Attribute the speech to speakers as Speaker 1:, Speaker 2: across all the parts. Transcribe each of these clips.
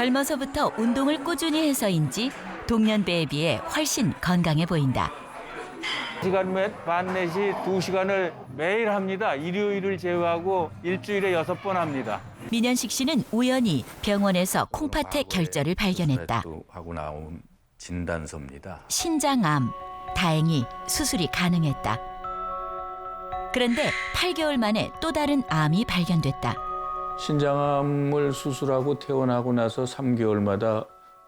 Speaker 1: 젊어서부터 운동을 꾸준히 해서인지 동년배에 비해 훨씬 건강해 보인다.
Speaker 2: 시간 몇, 반 내시 두 시간을 매일 합니다. 일요일을 제외하고 일주일에 여섯 번 합니다.
Speaker 1: 민현식 씨는 우연히 병원에서 콩팥의 결절을 발견했다.
Speaker 3: 하고 나온 진단서입니다.
Speaker 1: 신장암. 다행히 수술이 가능했다. 그런데 8개월 만에 또 다른 암이 발견됐다.
Speaker 3: 신장암을 수술하고 퇴원하고 나서 3개월마다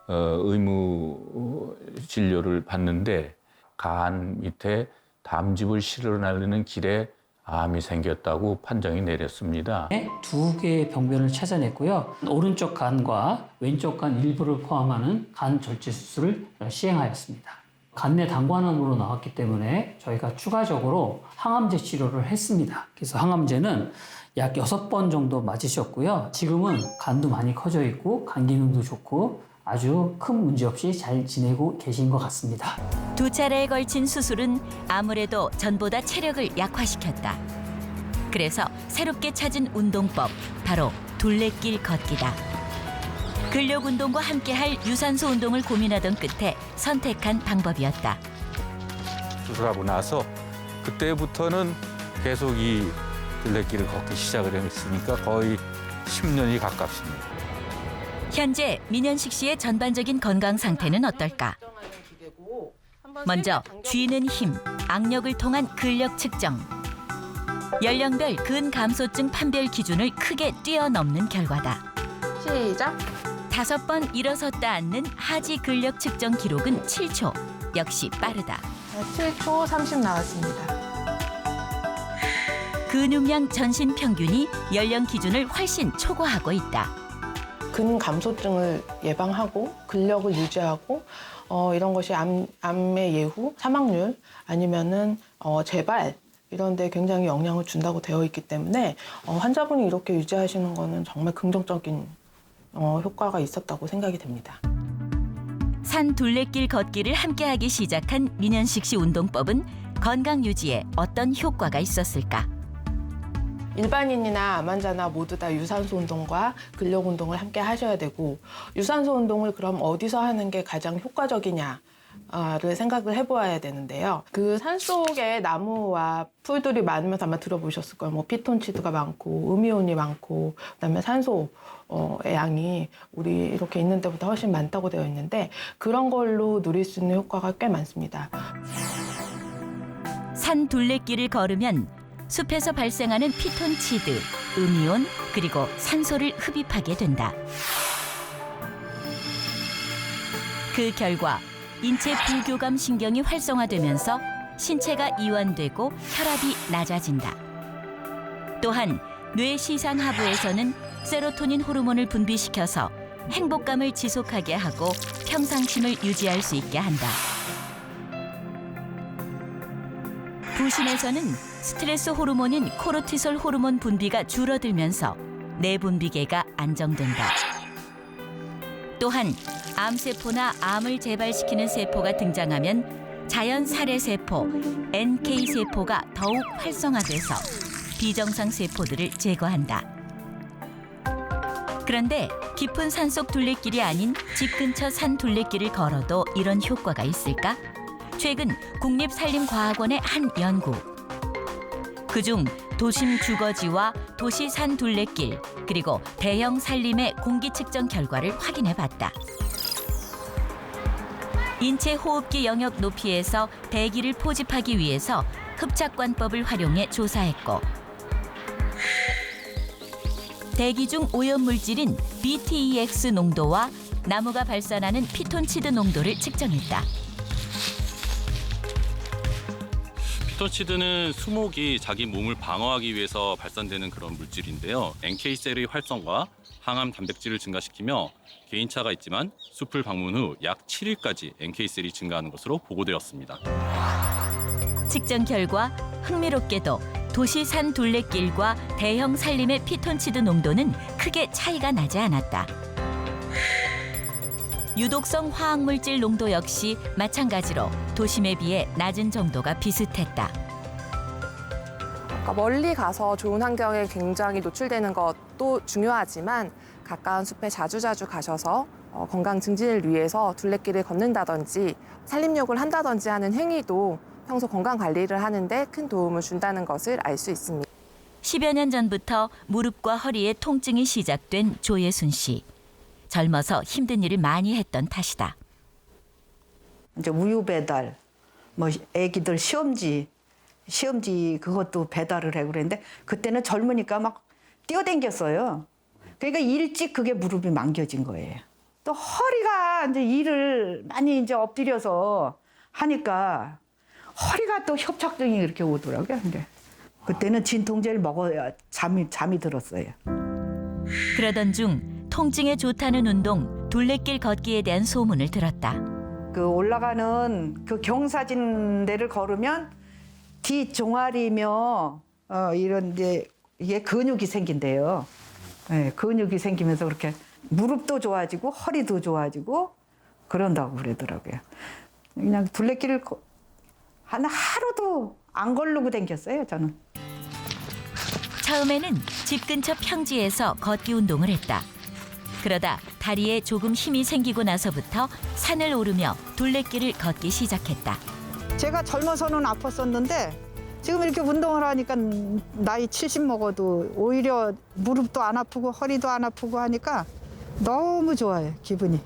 Speaker 3: 어, 의무 진료를 받는데 간 밑에 담즙을 실어 날리는 길에 암이 생겼다고 판정이 내렸습니다.
Speaker 4: 두 개의 병변을 찾아냈고요. 오른쪽 간과 왼쪽 간 일부를 포함하는 간 절제 수술을 시행하였습니다. 간내 당관암으로 나왔기 때문에 저희가 추가적으로 항암제 치료를 했습니다. 그래서 항암제는 약 6번 정도 맞으셨고요. 지금은 간도 많이 커져 있고 간 기능도 좋고 아주 큰 문제 없이 잘 지내고 계신 것 같습니다.
Speaker 1: 두 차례에 걸친 수술은 아무래도 전보다 체력을 약화시켰다. 그래서 새롭게 찾은 운동법, 바로 둘레길 걷기다. 근력 운동과 함께할 유산소 운동을 고민하던 끝에 선택한 방법이었다.
Speaker 3: 수술하고 나서 그때부터는 계속 이 둘레길을 걷기 시작을 했으니까 거의 10년이 가깝습니다.
Speaker 1: 현재 민현식 씨의 전반적인 건강 상태는 어떨까? 먼저 쥐는 힘, 악력을 통한 근력 측정. 연령별 근감소증 판별 기준을 크게 뛰어넘는 결과다.
Speaker 5: 시작.
Speaker 1: 다섯 번 일어섰다 앉는 하지 근력 측정 기록은 7초. 역시 빠르다.
Speaker 5: 7초 30 나왔습니다.
Speaker 1: 근육량 전신 평균이 연령 기준을 훨씬 초과하고 있다.
Speaker 5: 근 감소증을 예방하고 근력을 유지하고 어, 이런 것이 암, 암의 예후, 사망률 아니면은 어, 재발 이런 데 굉장히 영향을 준다고 되어 있기 때문에 어, 환자분이 이렇게 유지하시는 거는 정말 긍정적인 어, 효과가 있었다고 생각이 됩니다.
Speaker 1: 산 둘레길 걷기를 함께하기 시작한 민현식 씨 운동법은 건강 유지에 어떤 효과가 있었을까?
Speaker 5: 일반인이나 암 환자나 모두 다 유산소 운동과 근력 운동을 함께 하셔야 되고 유산소 운동을 그럼 어디서 하는 게 가장 효과적이냐? 를 생각을 해보아야 되는데요. 그 산 속에 나무와 풀들이 많으면서 아마 들어보셨을 거예요. 뭐 피톤치드가 많고 음이온이 많고 그다음에 산소 어, 의 양이 우리 이렇게 있는 데보다 훨씬 많다고 되어 있는데 그런 걸로 누릴 수 있는 효과가 꽤 많습니다.
Speaker 1: 산 둘레길을 걸으면 숲에서 발생하는 피톤치드, 음이온, 그리고 산소를 흡입하게 된다. 그 결과 인체 부교감 신경이 활성화되면서 신체가 이완되고 혈압이 낮아진다. 또한 뇌 시상 하부에서는 세로토닌 호르몬을 분비시켜서 행복감을 지속하게 하고 평상심을 유지할 수 있게 한다. 부신에서는 스트레스 호르몬인 코르티솔 호르몬 분비가 줄어들면서 내분비계가 안정된다. 또한 암세포나 암을 재발시키는 세포가 등장하면 자연 살해 세포 NK 세포가 더욱 활성화돼서 비정상 세포들을 제거한다. 그런데 깊은 산속 둘레길이 아닌 집 근처 산 둘레길을 걸어도 이런 효과가 있을까? 최근 국립산림과학원의 한 연구. 그중 도심 주거지와 도시 산 둘레길 그리고 대형 산림의 공기 측정 결과를 확인해 봤다. 인체 호흡기 영역 높이에서 대기를 포집하기 위해서 흡착관법을 활용해 조사했고 대기 중 오염 물질인 BTEX 농도와 나무가 발산하는 피톤치드 농도를 측정했다.
Speaker 6: 피톤치드는 수목이 자기 몸을 방어하기 위해서 발산되는 그런 물질인데요. NK셀의 활성과 항암 단백질을 증가시키며 개인차가 있지만 숲을 방문 후 약 7일까지 NK셀이 증가하는 것으로 보고되었습니다.
Speaker 1: 측정 결과 흥미롭게도 도시 산 둘레길과 대형 산림의 피톤치드 농도는 크게 차이가 나지 않았다. 유독성 화학물질 농도 역시 마찬가지로 도심에 비해 낮은 정도가 비슷했다.
Speaker 7: 그러니까 멀리 가서 좋은 환경에 굉장히 노출되는 것도 중요하지만 가까운 숲에 자주자주 가셔서 어, 건강 증진을 위해서 둘레길을 걷는다든지 산림욕을 한다든지 하는 행위도 평소 건강 관리를 하는데 큰 도움을 준다는 것을 알 수 있습니다.
Speaker 1: 10여 년 전부터 무릎과 허리에 통증이 시작된 조예순 씨. 젊어서 힘든 일을 많이 했던 탓이다.
Speaker 8: 이제 우유 배달, 뭐 애기들 시험지, 시험지 그것도 배달을 해 그랬는데 그때는 젊으니까 막 뛰어댕겼어요. 그러니까 일찍 그게 무릎이 망겨진 거예요. 또 허리가 이제 일을 많이 이제 엎드려서 하니까 허리가 또 협착증이 이렇게 오더라고요. 근데 그때는 진통제를 먹어야 잠이 잠이 들었어요.
Speaker 1: 그러던 중 통증에 좋다는 운동 둘레길 걷기에 대한 소문을 들었다.
Speaker 8: 그 올라가는 그 경사진 데를 걸으면 뒤 종아리며 어 이런 데 이게 근육이 생긴대요. 예, 근육이 생기면서 그렇게 무릎도 좋아지고 허리도 좋아지고 그런다고 그러더라고요. 그냥 둘레길을 거- 한 하루도 안 걸르고 댕겼어요, 저는.
Speaker 1: 처음에는 집 근처 평지에서 걷기 운동을 했다. 그러다 다리에 조금 힘이 생기고 나서부터 산을 오르며 둘레길을 걷기 시작했다.
Speaker 8: 제가 젊어서는 아팠었는데 지금 이렇게 운동을 하니까 나이 70 먹어도 오히려 무릎도 안 아프고 허리도 안 아프고 하니까 너무 좋아요, 기분이.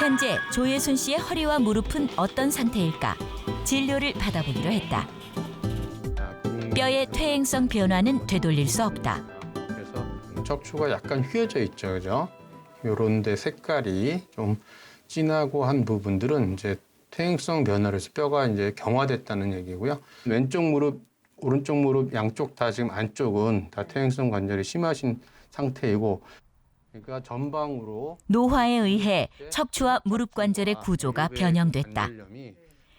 Speaker 1: 현재 조예순 씨의 허리와 무릎은 어떤 상태일까? 진료를 받아보기로 했다. 뼈의 퇴행성 변화는 되돌릴 수 없다.
Speaker 9: 그래서 척추가 약간 휘어져 있죠, 그죠? 요런 데 색깔이 좀 진하고 한 부분들은 이제 퇴행성 변화로 해서 뼈가 이제 경화됐다는 얘기고요. 왼쪽 무릎, 오른쪽 무릎 양쪽 다 지금 안쪽은 다 퇴행성 관절이 심하신 상태이고 그러니까 전방으로
Speaker 1: 노화에 의해 척추와 무릎 관절의 구조가 변형됐다.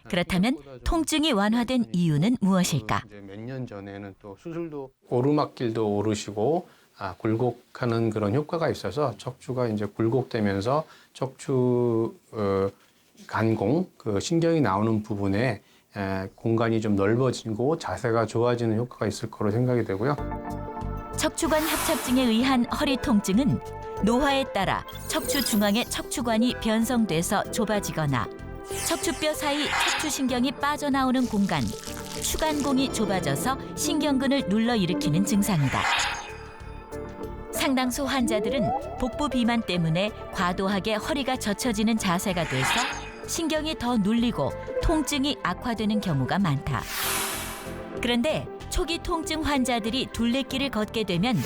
Speaker 1: 그렇다면 통증이 완화된 이유는 무엇일까?
Speaker 9: 몇년 전에는 또 수술도 오르막길도 오르시고 아, 굴곡하는 그런 효과가 있어서 척추가 이제 굴곡되면서 척추 어, 간공 그 신경이 나오는 부분에 에, 공간이 좀 넓어지고 자세가 좋아지는 효과가 있을 거로 생각이 되고요.
Speaker 1: 척추관 협착증에 의한 허리 통증은 노화에 따라 척추 중앙의 척추관이 변성돼서 좁아지거나 척추뼈 사이 척추신경이 빠져나오는 공간, 추간공이 좁아져서 신경근을 눌러 일으키는 증상이다. 상당수 환자들은 복부 비만 때문에 과도하게 허리가 젖혀지는 자세가 돼서 신경이 더 눌리고 통증이 악화되는 경우가 많다. 그런데 초기 통증 환자들이 둘레길을 걷게 되면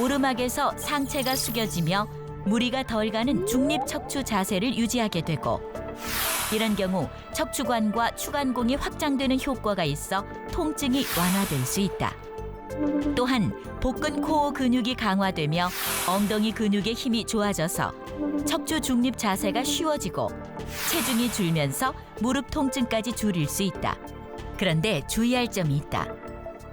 Speaker 1: 오르막에서 상체가 숙여지며 무리가 덜 가는 중립 척추 자세를 유지하게 되고 이런 경우 척추관과 추간공이 확장되는 효과가 있어 통증이 완화될 수 있다. 또한 복근 코어 근육이 강화되며 엉덩이 근육의 힘이 좋아져서 척추 중립 자세가 쉬워지고 체중이 줄면서 무릎 통증까지 줄일 수 있다. 그런데 주의할 점이 있다.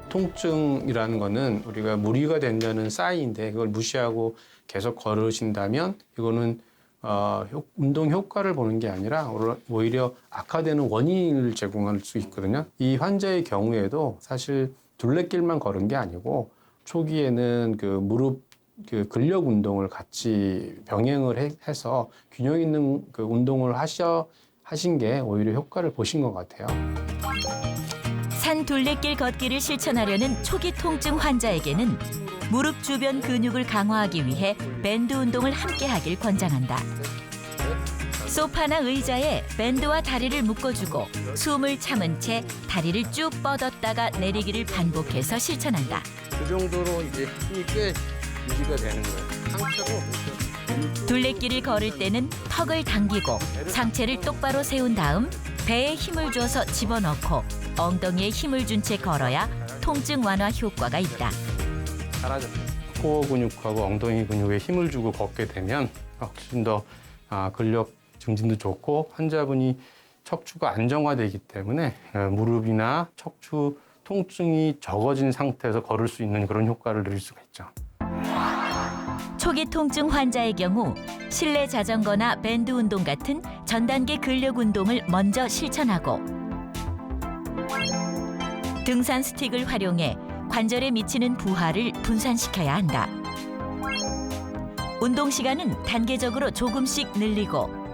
Speaker 9: 통증이라는 거는 우리가 무리가 된다는 사인인데 그걸 무시하고 계속 걸으신다면 이거는 어, 효- 운동 효과를 보는 게 아니라 오히려 악화되는 원인을 제공할 수 있거든요. 이 환자의 경우에도 사실 둘레길만 걸은 게 아니고 초기에는 그 무릎 그 근력 운동을 같이 병행을 해, 해서 균형 있는 그 운동을 하셔 하신 게 오히려 효과를 보신 것 같아요.
Speaker 1: 산 둘레길 걷기를 실천하려는 초기 통증 환자에게는 무릎 주변 근육을 강화하기 위해 밴드 운동을 함께 하길 권장한다. 소파나 의자에 밴드와 다리를 묶어주고 숨을 참은 채 다리를 쭉 뻗었다가 내리기를 반복해서 실천한다.
Speaker 9: 그 정도로 이제 힘이 꽤 유지가 되는 거예요.
Speaker 1: 둘레길을 걸을 때는 턱을 당기고 상체를 똑바로 세운 다음 배에 힘을 줘서 집어넣고 엉덩이에 힘을 준 채 걸어야 통증 완화 효과가 있다.
Speaker 9: 잘하셨어요. 코어 근육하고 엉덩이 근육에 힘을 주고 걷게 되면 훨씬 더 아, 근력 증진도 좋고 환자분이 척추가 안정화되기 때문에 어, 무릎이나 척추 통증이 적어진 상태에서 걸을 수 있는 그런 효과를 누릴 수가 있죠.
Speaker 1: 초기 통증 환자의 경우 실내 자전거나 밴드 운동 같은 전 단계 근력 운동을 먼저 실천하고 등산 스틱을 활용해 관절에 미치는 부하를 분산시켜야 한다. 운동 시간은 단계적으로 조금씩 늘리고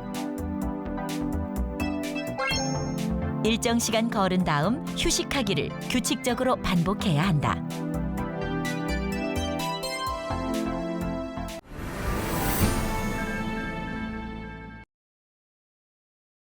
Speaker 1: 일정 시간 걸은 다음 휴식하기를 규칙적으로 반복해야 한다.